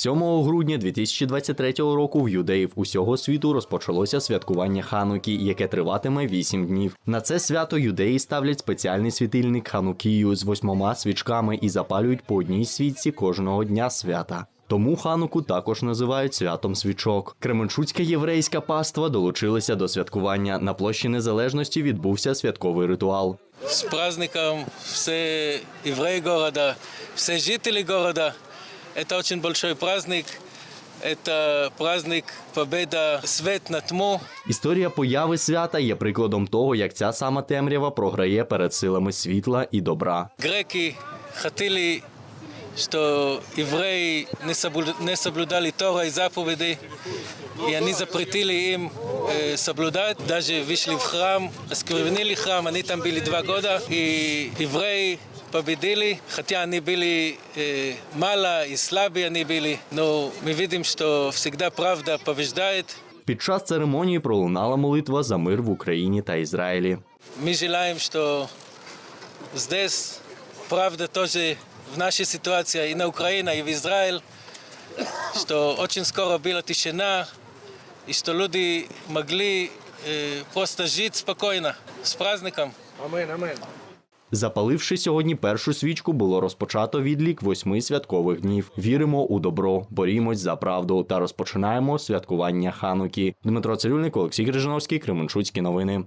7 грудня 2023 року в юдеїв усього світу розпочалося святкування Ханукі, яке триватиме 8 днів. На це свято юдеї ставлять спеціальний світильник Ханукію з восьмома свічками і запалюють по одній свічці кожного дня свята. Тому хануку також називають святом свічок. Кременчуцька єврейська паства долучилися до святкування. На площі Незалежності відбувся святковий ритуал. С праздником все евреи города, все жители города. Это очень большой праздник. Это праздник победа свет на тьму. Історія появи свята є прикладом того, як ця сама темрява програє перед силами світла і добра. Греки хотели, что евреи не, соблю- не соблюдали Тора и заповеди, и они запретили им э, соблюдать. Даже вышли в храм, осквернили храм, они там были два года, и евреи победили, хотя они были э, мало и слабые они были, но мы видим, что всегда правда побеждает. Під час церемонії пролунала молитва за мир в Україні та Ізраїлі. Мы желаем, что здесь правда тоже в нашей ситуации и на Украине, и в Израиль, что очень скоро была тишина, и что люди могли э, просто жить спокойно, с праздником. Запаливши сьогодні першу свічку, було розпочато відлік восьми святкових днів. Віримо у добро, борімось за правду та розпочинаємо святкування Ханукі. Дмитро Цирюльник, Олексій Крижановський, Кременчуцькі новини.